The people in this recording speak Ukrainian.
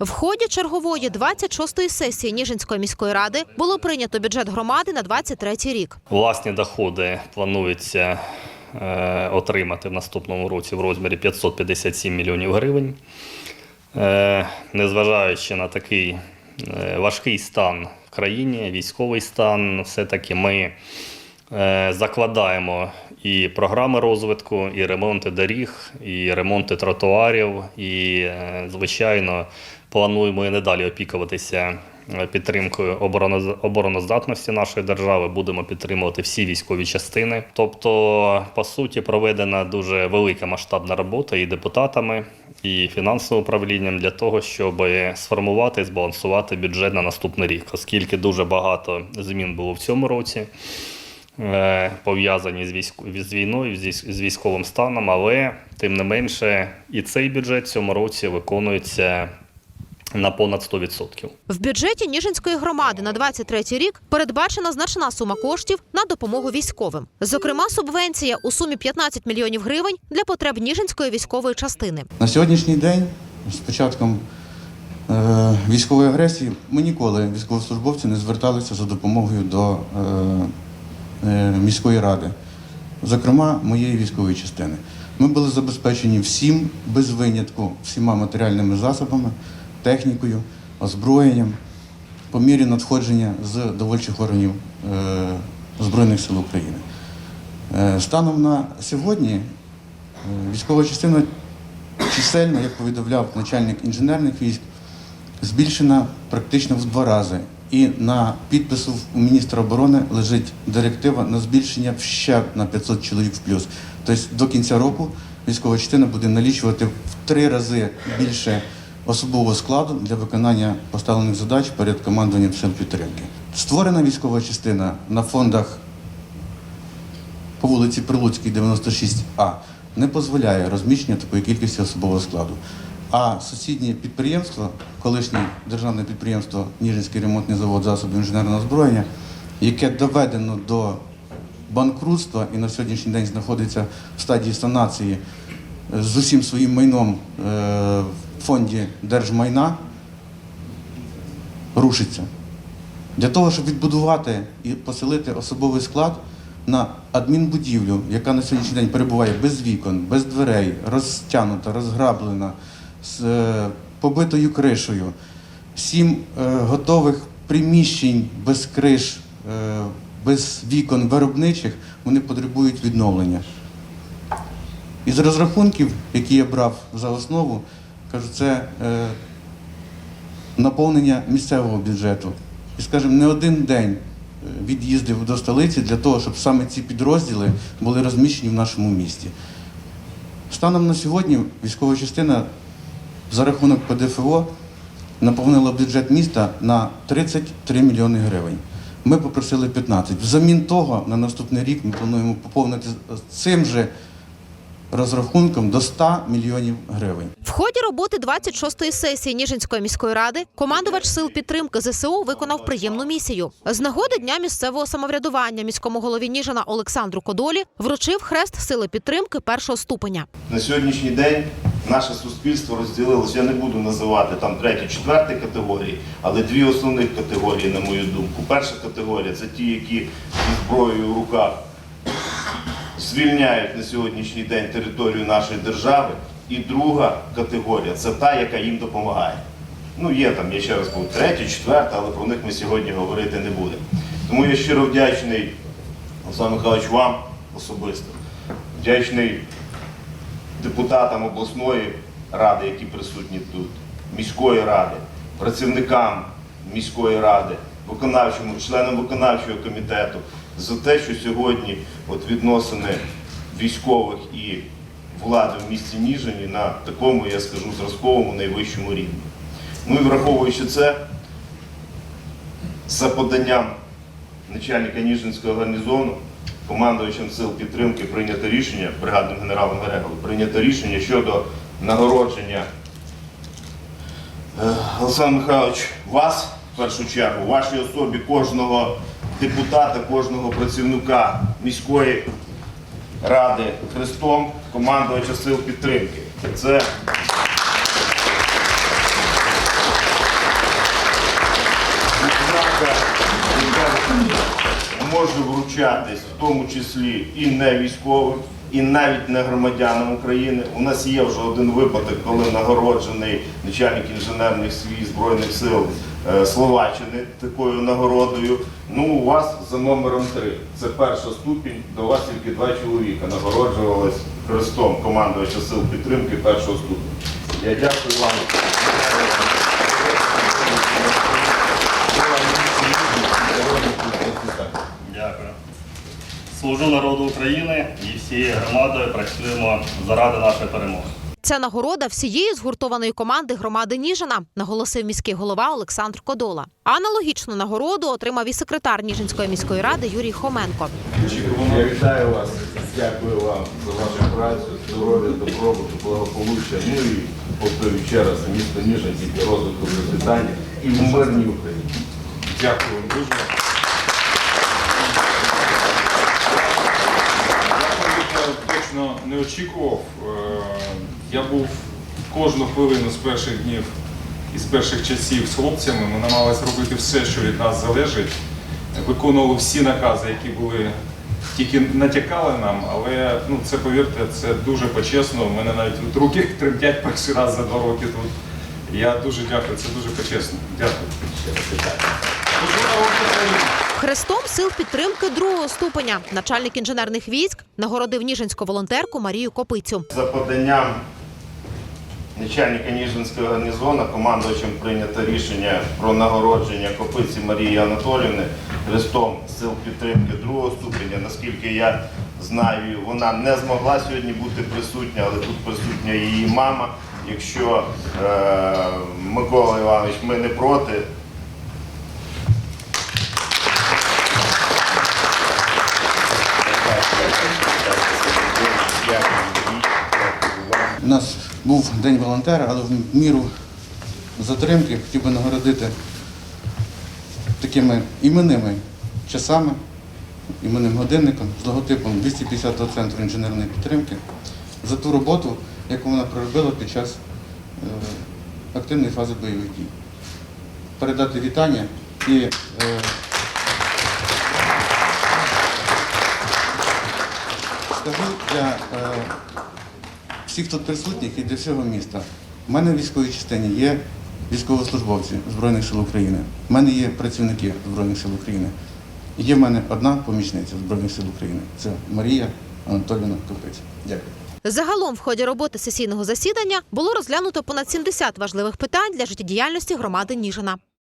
В ході чергової 26-ї сесії Ніжинської міської ради було прийнято бюджет громади на 23 рік. Власні доходи планується е, отримати в наступному році в розмірі 557 мільйонів гривень. Е, незважаючи на такий е, важкий стан в країні, військовий стан, все-таки ми закладаємо і програми розвитку, і ремонти доріг, і ремонти тротуарів, і, звичайно, плануємо і надалі опікуватися е, підтримкою обороноз- обороноздатності нашої держави. Будемо підтримувати всі військові частини. Тобто, по суті, проведена дуже велика масштабна робота і депутатами, і фінансовим управлінням для того, щоб сформувати і збалансувати бюджет на наступний рік, оскільки дуже багато змін було в цьому році е, пов'язані з, військ... з війною, з військовим станом, але тим не менше і цей бюджет цьому році виконується на понад 100%. В бюджеті Ніжинської громади на 23 рік передбачена значна сума коштів на допомогу військовим. Зокрема, субвенція у сумі 15 мільйонів гривень для потреб Ніжинської військової частини. На сьогоднішній день, з початком е, військової агресії, ми ніколи військовослужбовці не зверталися за допомогою до е, е, міської ради, зокрема моєї військової частини. Ми були забезпечені всім без винятку, всіма матеріальними засобами, технікою, озброєнням по мірі надходження з довольчих органів е, Збройних сил України. Е, станом на сьогодні е, військова частина чисельно, як повідомляв начальник інженерних військ, збільшена практично в два рази. І на підпису у міністра оборони лежить директива на збільшення ще на 500 чоловік в плюс. Тобто до кінця року військова частина буде налічувати в три рази більше особового складу для виконання поставлених задач перед командуванням сил підтримки. Створена військова частина на фондах по вулиці Прилуцькій, 96А, не дозволяє розміщення такої кількості особового складу. А сусіднє підприємство, колишнє державне підприємство Ніжинський ремонтний завод засобів інженерного озброєння, яке доведено до банкрутства і на сьогоднішній день знаходиться в стадії санації з усім своїм майном е, фонді держмайна, рушиться. Для того, щоб відбудувати і поселити особовий склад на адмінбудівлю, яка на сьогоднішній день перебуває без вікон, без дверей, розтягнута, розграблена, з е, побитою кришею, сім е, готових приміщень без криш, е, без вікон виробничих, вони потребують відновлення. Із розрахунків, які я брав за основу, кажу, це е, наповнення місцевого бюджету. І, скажімо, не один день е, від'їздив до столиці для того, щоб саме ці підрозділи були розміщені в нашому місті. Станом на сьогодні військова частина за рахунок ПДФО наповнила бюджет міста на 33 мільйони гривень. Ми попросили 15. Взамін того, на наступний рік ми плануємо поповнити цим же розрахунком до 100 мільйонів гривень. Ході роботи 26-ї сесії Ніжинської міської ради командувач сил підтримки ЗСУ виконав приємну місію. З нагоди дня місцевого самоврядування міському голові Ніжина Олександру Кодолі вручив хрест сили підтримки першого ступеня. На сьогоднішній день наше суспільство розділилося, я не буду називати там треті, четверті категорії, але дві основних категорії, на мою думку. Перша категорія це ті, які зі зброєю в руках звільняють на сьогоднішній день територію нашої держави. І друга категорія це та, яка їм допомагає. Ну, є там, я ще раз кажу, третя, четверта, але про них ми сьогодні говорити не будемо. Тому я щиро вдячний, Олександр Михайлович, вам особисто. Вдячний депутатам обласної ради, які присутні тут, міської ради, працівникам міської ради, виконавчому, членам виконавчого комітету за те, що сьогодні от відносини військових і влади в місті Ніжині на такому, я скажу, зразковому найвищому рівні. Ну і враховуючи це, за поданням начальника Ніжинського гарнізону, командувачем сил підтримки прийнято рішення, бригадним генералом Греговим, прийнято рішення щодо нагородження е, Олександр Михайлович, вас в першу чергу, вашій особі кожного депутата, кожного працівника міської Ради Христом, командувача сил підтримки. Це може вручатись в тому числі і не військовим і навіть не громадянам України. У нас є вже один випадок, коли нагороджений начальник інженерних свій збройних сил е, Словаччини такою нагородою. Ну, у вас за номером три. Це перша ступінь. До вас тільки два чоловіка нагороджувались хрестом командувача сил підтримки першого ступеня. Я дякую вам. Дякую. Служу народу України і всією громадою працюємо заради нашої перемоги. Ця нагорода всієї згуртованої команди громади Ніжина, наголосив міський голова Олександр Кодола. Аналогічну нагороду отримав і секретар Ніжинської міської ради Юрій Хоменко. Я вітаю вас, дякую вам за вашу працю, здоров'я, добробуту, благополуччя. Ну і повторюю ще раз, місто Ніжин для розвитку процвітання і в мирній Україні. Дякую вам дуже. Я не очікував. Е, Я був кожну хвилину з перших днів і з перших часів з хлопцями. Ми намагалися робити все, що від нас залежить. Виконували всі накази, які були тільки натякали нам, але ну це повірте, це дуже почесно. У мене навіть от руки тремтять перший раз за два роки тут. Я дуже дякую, це дуже почесно. Дякую. України. Хрестом сил підтримки другого ступеня начальник інженерних військ нагородив ніжинську волонтерку Марію Копицю. За поданням начальника Ніжинського гарнізону командувачем прийнято рішення про нагородження Копиці Марії Анатоліївни хрестом сил підтримки другого ступеня. Наскільки я знаю, вона не змогла сьогодні бути присутня, але тут присутня її мама. Якщо е, Микола Іванович, ми не проти, У нас був День волонтера, але в міру затримки хотів би нагородити такими іменними часами, іменним годинником з логотипом 250-го центру інженерної підтримки за ту роботу, яку вона проробила під час е, активної фази бойових дій. Передати вітання і е, скажу для е, всіх тут присутніх і для всього міста. У мене в військовій частині є військовослужбовці Збройних сил України. У мене є працівники Збройних сил України. І є в мене одна помічниця Збройних сил України. Це Марія Анатоліївна Копець. Дякую. Загалом в ході роботи сесійного засідання було розглянуто понад 70 важливих питань для життєдіяльності громади Ніжина.